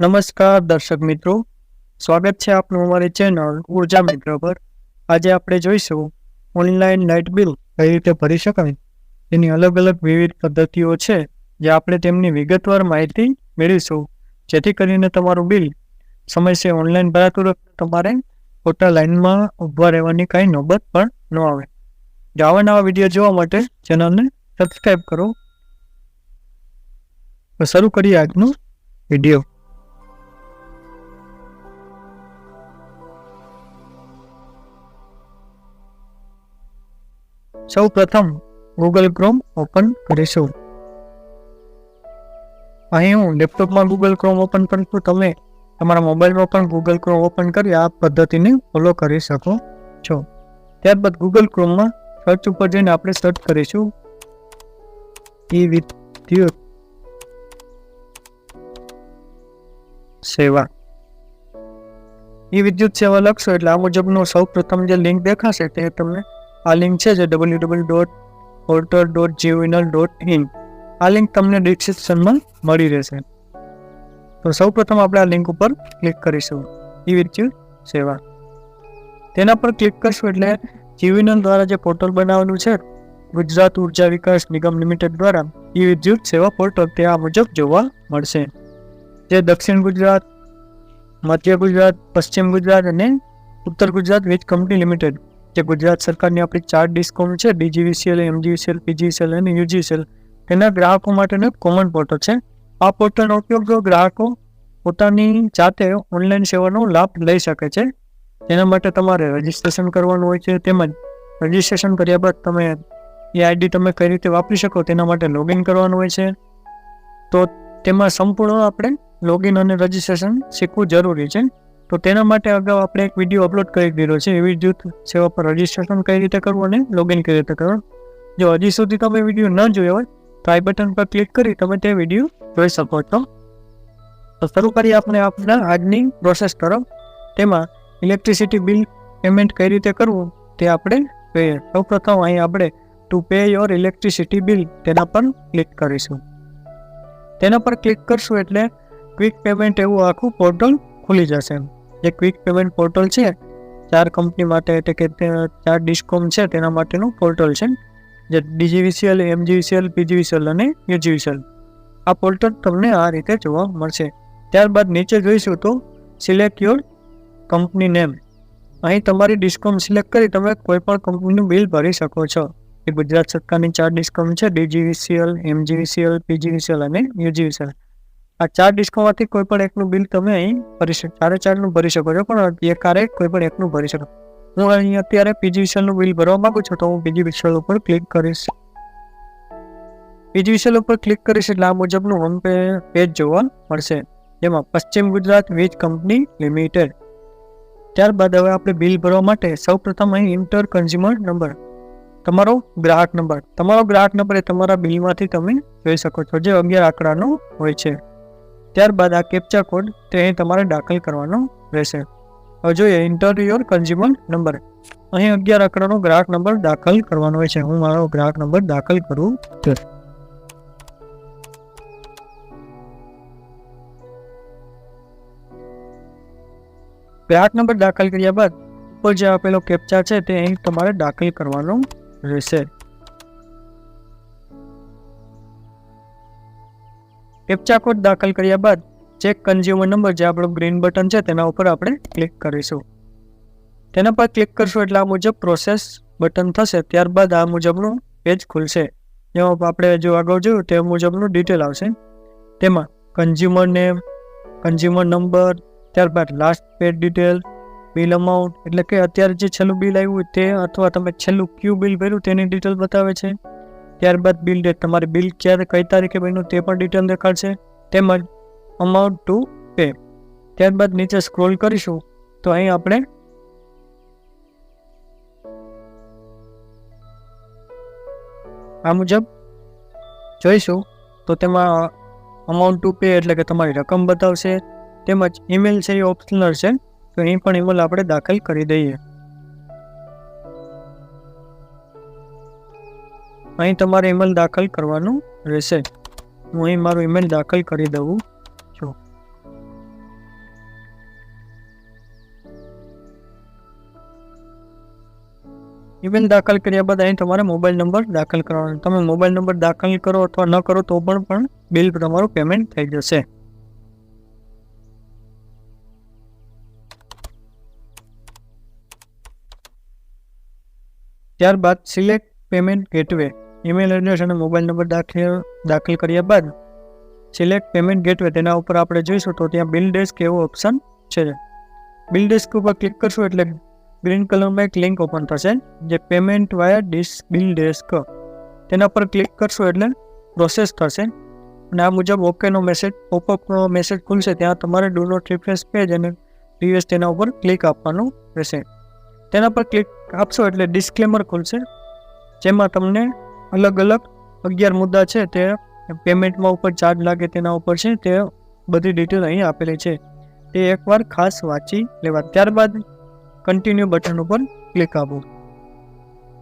નમસ્કાર દર્શક મિત્રો, સ્વાગત છે આપનું અમારી ચેનલ ઊર્જા મિત્ર પર. આજે આપણે જોઈશું ઓનલાઈન લાઇટ બિલ કઈ રીતે ભરી શકાય? તેની અલગ અલગ વિવિધ પદ્ધતિઓ છે, જે આપણે તેમની વિગતવાર માહિતી મેળવીશું. જેથી કરીને તમારું બિલ સમયસર ઓનલાઈન ભરાતું તમારે ખોટા લાઇનમાં ઊભા રહેવાની કાંઈ નોબત પણ ન આવે. આવા નવા વીડિયો જોવા માટે ચેનલને સબસ્ક્રાઈબ કરો. શરૂ કરીએ આજનો વીડિયો. સૌ પ્રથમ ગૂગલ ક્રોમ ઓપન કરીશું. અહીં હું લેપટોપમાં ગૂગલ ક્રોમ ઓપન કરું તમે તમારા મોબાઈલમાં પણ ગૂગલ ક્રોમ ઓપન કરી આ પદ્ધતિને ફોલો કરી શકો છો. ત્યારબાદ ગૂગલ ક્રોમમાં સર્ચ ઉપર જઈને આપણે સર્ચ કરીશું. ઈ વિદ્યુત સેવા. ઈ વિદ્યુત સેવા લખશો એટલે આ મુજબનું સૌ પ્રથમ જે લિંક દેખાશે તે તમને આ લિંક છે જે W W dot portal dot GUVNL dot in આ લિંક તમને ડિસ્ક્રિપ્શનમાં મળી રહેશે. તો સૌ પ્રથમ આપણે આ લિંક ઉપર ક્લિક કરીશું. ઈ વિદ્યુત સેવા. તેના પર ક્લિક કરશું એટલે જીવીનલ દ્વારા જે પોર્ટલ બનાવેલું છે, ગુજરાત ઊર્જા વિકાસ નિગમ લિમિટેડ દ્વારા ઈ વિદ્યુત સેવા પોર્ટલ તે આ મુજબ જોવા મળશે. જે દક્ષિણ ગુજરાત, મધ્ય ગુજરાત, પશ્ચિમ ગુજરાત અને ઉત્તર ગુજરાત વીજ કંપની લિમિટેડ જે ગુજરાત સરકારની આપણી ચાર ડિસ્કોમ છે, ડીજીવીસીએલ, એમજીવીસીએલ, પીજીસીએલ અને યુજીસીએલ. તેના ગ્રાહકો માટેનો કોમન પોર્ટલ છે. આ પોર્ટલનો ઉપયોગ ગ્રાહકો પોતાની જાતે ઓનલાઈન સેવાનો લાભ લઈ શકે છે. તેના માટે તમારે રજિસ્ટ્રેશન કરવાનું હોય છે, તેમજ રજિસ્ટ્રેશન કર્યા બાદ તમે એ આઈડી તમે કઈ રીતે વાપરી શકો તેના માટે લોગિન કરવાનું હોય છે. તો તેમાં સંપૂર્ણ આપણે લોગિન અને રજિસ્ટ્રેશન શીખવું જરૂરી છે. તો તેના માટે અગાઉ આપણે એક વીડિયો અપલોડ કરી દીધો છે. એવી જૂથ સેવા પર રજિસ્ટ્રેશન કઈ રીતે કરવું અને લોગિન કઈ રીતે કરવું જો હજી સુધી તમે વીડિયો ન જોયો હોય, તો આઈ બટન પર ક્લિક કરી તમે તે વીડિયો જોઈ શકો છો. તો શરૂ કરી આપણે આપણા આજની પ્રોસેસ તરફ. તેમાં ઇલેક્ટ્રિસિટી બિલ પેમેન્ટ કઈ રીતે કરવું તે આપણે જોઈએ. સૌપ્રથમ અહીં આપણે to pay your electricity bill તેના પર ક્લિક કરીશું. તેના પર ક્લિક કરશું એટલે ક્વિક પેમેન્ટ એવું આખું પોર્ટલ ખુલી જશે. જે ક્વિક પેમેન્ટ પોર્ટલ છે, ચાર કંપની માટે એટલે કે ચાર ડિસ્કોમ છે, તેના માટેનું પોર્ટલ છે. જે ડીજીવીસીએલ એમજીવીસીએલ પીજીવીસીએલ અને યુજીવીસીએલ આ પોર્ટલ તમને આ રીતે જોવા મળશે. ત્યારબાદ નીચે જોઈશું તો સિલેક્ટ યોર કંપની નેમ અહીં તમારી ડિસ્કોમ સિલેક્ટ કરી તમે કોઈપણ કંપનીનું બિલ ભરી શકો છો. એ ગુજરાત સરકારની ચાર ડિસ્કોમ છે ડીજીવીસીએલ એમજીવીસીએલ પીજીવીસીએલ અને યુજીવીસીએલ આ ચાર ડિસ્કોમાંથી કોઈ પણ એકનું બિલ તમે અહીં ભરી શકો, ચારે ચારનું ભરી શકો છો, પણ એકારે કોઈ પણ એકનું ભરી શકો. હું અહીં અત્યારે પીજી વિશાલનું બિલ ભરવા માંગુ છું, તો હું પીજી વિશાલ ઉપર ક્લિક કરીશ. પીજી વિશાલ ઉપર ક્લિક કરીશ એટલે આ મુજબનું હોમ પેજ જોવા મળશે. જેમાં પશ્ચિમ ગુજરાત વીજ કંપની લિમિટેડ. ત્યારબાદ હવે આપણે બિલ ભરવા માટે સૌ પ્રથમ અહીં ઇન્ટર કન્ઝ્યુમર નંબર તમારો ગ્રાહક નંબર તમારો ગ્રાહક નંબર એ તમારા બિલમાંથી તમે જોઈ શકો છો, જે અગિયાર આંકડાનો હોય છે. ત્યારબાદ આ કેપ્ચા કોડ તે અહીં તમારે દાખલ કરવાનો રહેશે. હવે જોઈએ ઇન્ટર યોર કન્ઝ્યુમર નંબર અહીં અગિયાર આંકડાનો ગ્રાહક નંબર દાખલ કરવાનો હોય છે. હું મારો ગ્રાહક નંબર દાખલ કરું છું. ગ્રાહક નંબર દાખલ કર્યા બાદ ઉપર જે આપેલો કેપ્ચા છે તે અહીં તમારે દાખલ કરવાનો રહેશે. કેપ્ચા કોડ દાખલ કર્યા બાદ ચેક કન્ઝ્યુમર નંબર જે આપણો ગ્રીન બટન છે તેના ઉપર આપણે ક્લિક કરીશું. તેના પર ક્લિક કરશું એટલે આ મુજબ પ્રોસેસ બટન થશે. ત્યારબાદ આ મુજબનું પેજ ખુલશે. જેમાં આપણે જો આગળ જોયું તે મુજબનું ડિટેલ આવશે. તેમાં કન્ઝ્યુમર નેમ, કન્ઝ્યુમર નંબર, ત્યારબાદ last paid detail, bill amount, એટલે કે અત્યારે જે છેલ્લું બિલ આવ્યું તે અથવા તમે છેલ્લું ક્યુ બિલ ભર્યું તેની ડિટેલ બતાવે છે. ત્યારબાદ બિલ ડેટ તમારી બિલ ક્યારે, કઈ તારીખે બન્યું તે પણ ડિટેલ દેખાડશે. તેમજ અમાઉન્ટ ટુ પે ત્યારબાદ નીચે સ્ક્રોલ કરીશું, તો અહીં આપણે આ મુજબ જોઈશું. તો તેમાં અમાઉન્ટ ટુ પે એટલે કે તમારી રકમ બતાવશે. તેમજ ઈમેલ છે એ ઓપ્શનલ છે. તો અહીં પણ ઈમેલ આપણે દાખલ કરી દઈએ. અહીં તમારે ઈમેલ દાખલ કરવાનું રહેશે. હું અહીં મારું ઈમેલ દાખલ કરી દઉં છું. ઈમેલ દાખલ કર્યા બાદ અહીં તમારે મોબાઈલ નંબર દાખલ કરવાનો. તમે મોબાઈલ નંબર દાખલ કરો અથવા ન કરો તો પણ પણ બિલ તમારું પેમેન્ટ થઈ જશે. ત્યારબાદ select payment gateway email address અને મોબાઈલ નંબર દાખલ દાખલ કર્યા બાદ સિલેક્ટ પેમેન્ટ ગેટવે તેના ઉપર આપણે જોઈશું તો ત્યાં બિલ ડેસ્ક એવો ઓપ્શન છે. બિલ ડેસ્ક ઉપર ક્લિક કરશું એટલે ગ્રીન કલરમાં એક લિંક ઓપન થશે, જે payment via this bill desk તેના પર ક્લિક કરશો એટલે પ્રોસેસ થશે. અને આ મુજબ ઓકેનો મેસેજ પોપઅપનો મેસેજ ખુલશે, ત્યાં તમારે ડુ નોટ રિફ્રેશ પેજ અને પ્રીવિયસ તેના ઉપર ક્લિક આપવાનું રહેશે. તેના પર ક્લિક આપશો એટલે ડિસ્ક્લેમર ખુલશે, જેમાં તમને અલગ અલગ અગિયાર મુદ્દા છે તે પેમેન્ટમાં ઉપર ચાર્જ લાગે તેના ઉપર છે તે બધી ડિટેલ અહીં આપેલી છે. તે એકવાર ખાસ વાંચી લેવા. ત્યારબાદ કન્ટિન્યુ બટન ઉપર ક્લિક આપો.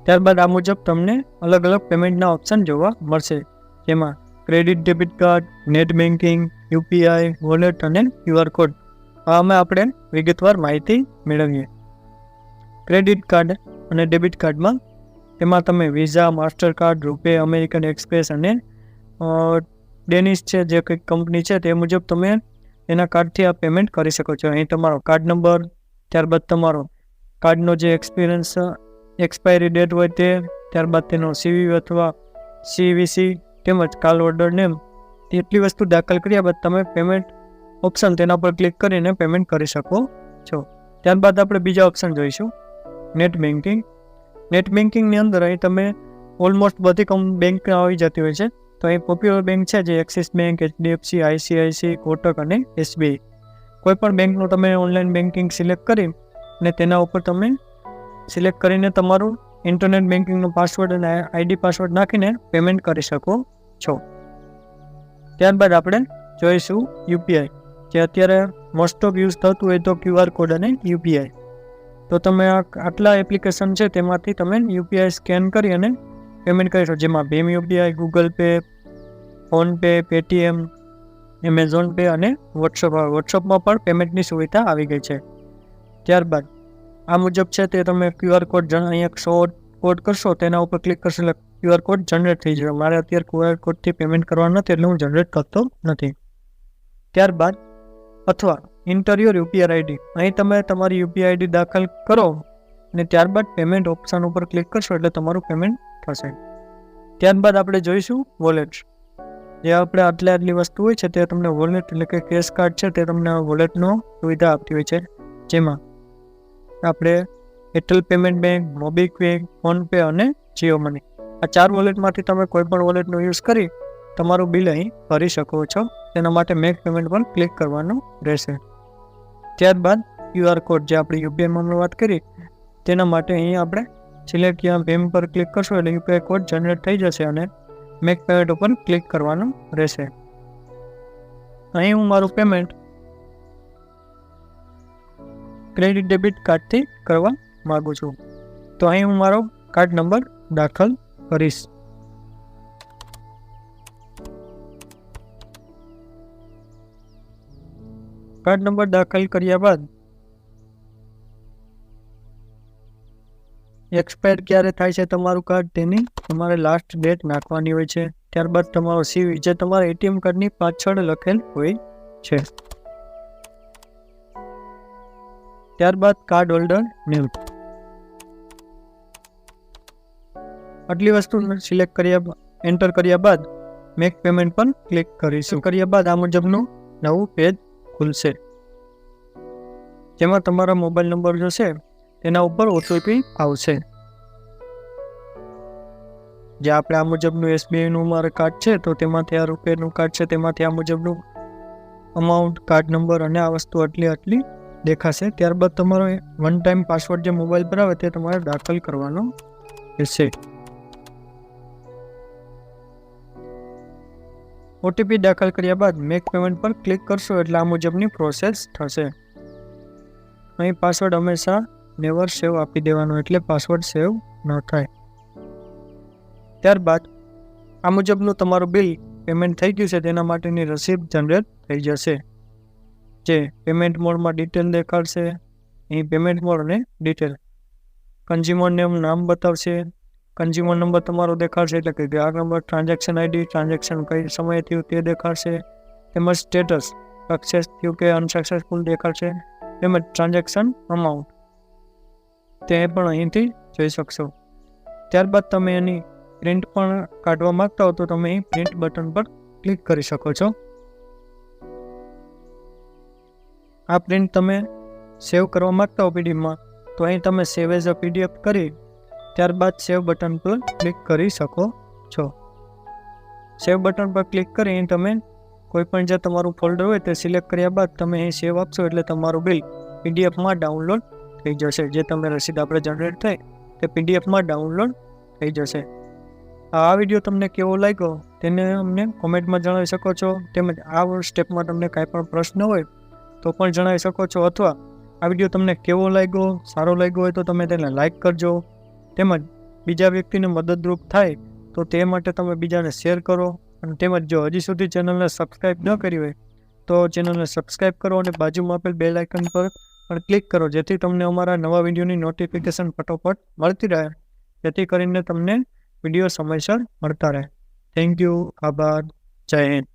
ત્યારબાદ આ મુજબ તમને અલગ અલગ પેમેન્ટના ઓપ્શન જોવા મળશે. જેમાં credit debit card net banking UPI wallet અને ક્યુઆર કોડ આમાં આપણે વિગતવાર માહિતી મેળવીએ. ક્રેડિટ કાર્ડ અને ડેબિટ કાર્ડમાં તેમાં તમે Visa Mastercard RuPay American Express અને ડેનિશ છે, જે કંઈક કંપની છે, તે મુજબ તમે એના કાર્ડથી આ પેમેન્ટ કરી શકો છો. અહીં તમારો કાર્ડ નંબર ત્યારબાદ તમારો કાર્ડનો જે એક્સપિરિયન્સ એક્સપાયરી ડેટ હોય તે, ત્યારબાદ તેનો સીવી અથવા સીવીસી તેમજ કાલ ઓર્ડર નેમ એટલી વસ્તુ દાખલ કર્યા બાદ તમે પેમેન્ટ ઓપ્શન તેના પર ક્લિક કરીને પેમેન્ટ કરી શકો છો. ત્યારબાદ આપણે બીજા ઓપ્શન જોઈશું. નેટ બેન્કિંગ નેટ બેન્કિંગની અંદર અહીં તમે ઓલમોસ્ટ બધી બેંક આવી જતી હોય છે. તો અહીં પોપ્યુલર બેંક છે જે Axis bank, HDFC, ICICI, Kotak અને એસબીઆઈ. કોઈપણ બેંકનું તમે ઓનલાઈન બેન્કિંગ સિલેક્ટ કરી અને તેના ઉપર તમે સિલેક્ટ કરીને તમારું ઇન્ટરનેટ બેન્કિંગનો પાસવર્ડ અને આઈડી પાસવર્ડ નાખીને પેમેન્ટ કરી શકો છો. ત્યારબાદ આપણે જોઈશું યુપીઆઈ. જે અત્યારે મોસ્ટ ઓફ યુઝ થતું હોય તો ક્યુઆર કોડ અને યુપીઆઈ. તો તમે આ આટલા એપ્લિકેશન છે તેમાંથી તમે યુપીઆઈ સ્કેન કરી અને પેમેન્ટ કરી શકો. જેમાં Bhim UPI Google Pay PhonePe Paytm Amazon Pay અને વોટ્સઅપ વોટ્સઅપમાં પણ પેમેન્ટની સુવિધા આવી ગઈ છે. ત્યારબાદ આ મુજબ છે તે તમે ક્યુઆર કોડ જણ અહીંયા સો કોડ કરશો, તેના ઉપર ક્લિક કરશો એટલે ક્યુઆર કોડ જનરેટ થઈ જશે. મારે અત્યારે ક્યુઆર કોડથી પેમેન્ટ કરવાનું નથી એટલે હું જનરેટ કરતો નથી. ત્યારબાદ અથવા ઇન્ટર યોર યુપીઆઈ આઈડી અહીં તમે તમારી યુપીઆઈ આઈડી દાખલ કરો અને ત્યારબાદ પેમેન્ટ ઓપ્શન ઉપર ક્લિક કરશો એટલે તમારું પેમેન્ટ થશે. ત્યારબાદ આપણે જોઈશું વોલેટ જે આપણે આટલી આટલી વસ્તુ હોય છે તે તમને વોલેટ એટલે કે કેશ કાર્ડ છે તે તમને વોલેટનો સુવિધા આપતી હોય છે. જેમાં આપણે Airtel payment bank MobiKwik PhonePe અને જીઓ મની આ ચાર વોલેટમાંથી તમે કોઈ પણ વોલેટનો યુઝ કરી તમારું બિલ અહીં ભરી શકો છો. તેના માટે મેક પેમેન્ટ પર ક્લિક કરવાનું રહેશે. ત્યારબાદ ક્યુઆર કોડ જે આપણે યુપીઆઈમાં વાત કરી, તેના માટે અહીં આપણે સિલેક્ટ યા ભીમ પર ક્લિક કરશો એટલે યુપીઆઈ કોડ જનરેટ થઈ જશે અને મેક પેમેન્ટ ઉપર ક્લિક કરવાનું રહેશે. અહીં હું મારું પેમેન્ટ ક્રેડિટ ડેબિટ કાર્ડથી કરવા માગું છું. તો અહીં હું મારો કાર્ડ નંબર દાખલ કરીશ. કાર્ડ નંબર દાખલ કર્યા બાદ એક્સપાયર ક્યારે થાય છે તમારું કાર્ડ તેની તમારે લાસ્ટ ડેટ નાખવાની હોય છે. ત્યારબાદ તમારો સીવી જે તમારા એટીએમ કાર્ડની પાછળ લખેલ હોય છે. ત્યારબાદ કાર્ડ હોલ્ડર નેમ આટલી વસ્તુ સિલેક્ટ કર્યા એન્ટર કર્યા બાદ મેક પેમેન્ટ પર ક્લિક કરીશું. કર્યા બાદ આ મુજબનું નવું પેજ ખુલશે. જેમાં તમારા મોબાઈલ નંબર જો છે તેના ઉપર ઓટીપી આવશે. જે આપણે આ મુજબનું એસબીઆઈનું મારું કાર્ડ છે, તો તેમાંથી આ રૂપિયાનું કાર્ડ છે, તેમાંથી આ મુજબનું અમાઉન્ટ, કાર્ડ નંબર અને આ વસ્તુ આટલી આટલી દેખાશે. ત્યારબાદ તમારો વન ટાઈમ પાસવર્ડ જે મોબાઈલ પર આવે, તે તમારે દાખલ કરવાનો રહેશે. ઓટીપી દાખલ કર્યા બાદ મેક પેમેન્ટ પર ક્લિક કરશો એટલે આ મુજબની પ્રોસેસ થશે. અહીં પાસવર્ડ હંમેશા નેવર સેવ આપી દેવાનો એટલે પાસવર્ડ સેવ ન થાય. ત્યારબાદ આ મુજબનું તમારું બિલ પેમેન્ટ થઈ ગયું છે તેના માટેની રસીદ જનરેટ થઈ જશે. જે પેમેન્ટ મોડમાં ડિટેલ દેખાડશે. અહીં પેમેન્ટ મોડ અને ડિટેલ કન્ઝ્યુમર નેમ નામ બતાવશે. કન્ઝ્યુમર નંબર તમારો દેખાડશે એટલે કે ગ્રાહક નંબર ટ્રાન્ઝેક્શન આઈડી ટ્રાન્ઝેક્શન કઈ સમયે થયું તે દેખાડશે. તેમજ સ્ટેટસ સક્સેસ થયું કે અનસક્સેસફુલ દેખાડશે. તેમજ ટ્રાન્ઝેક્શન અમાઉન્ટ તે પણ અહીંથી જોઈ શકશો. ત્યારબાદ તમે એની પ્રિન્ટ પણ કાઢવા માગતા હો તો તમે અહીં પ્રિન્ટ બટન પર ક્લિક કરી શકો છો. આ પ્રિન્ટ તમે સેવ કરવા માંગતા હો પીડીએફમાં, તો અહીં તમે સેવ એઝ અ પીડીએફ કરી ત્યારબાદ સેવ બટન પર ક્લિક કરી શકો છો. સેવ બટન પર ક્લિક કરી તમે કોઈપણ જે તમારું ફોલ્ડર હોય તે સિલેક્ટ કર્યા બાદ તમે અહીં સેવ આપશો એટલે તમારું બિલ પીડીએફમાં ડાઉનલોડ થઈ જશે. જે તમે રસીદ આપણે જનરેટ થાય તે પીડીએફમાં ડાઉનલોડ થઈ જશે. આ વીડિયો તમને કેવો લાગ્યો તેને અમને કોમેન્ટમાં જણાવી શકો છો. તેમજ આ સ્ટેપમાં તમને કાંઈ પણ પ્રશ્ન હોય તો પણ જણાવી શકો છો. અથવા આ વીડિયો તમને કેવો લાગ્યો, સારો લાગ્યો હોય તો તમે તેને લાઇક કરજો. તેમજ બીજા વ્યક્તિને મદદરૂપ થાય તો તે માટે તમે બીજાને શેર કરો અને તેમજ જો હજી સુધી ચેનલને સબસ્ક્રાઈબ ન કરી હોય તો ચેનલને સબસ્ક્રાઈબ કરો અને બાજુમાં આપેલ બેલ આઇકન પર પણ ક્લિક કરો જેથી તમને અમારા નવા વિડીયોની નોટિફિકેશન ફટોફટ મળતી રહે. જેથી કરીને તમને વીડિયો સમયસર મળતા રહે. થેન્ક યુ, આભાર, જય હિન્દ.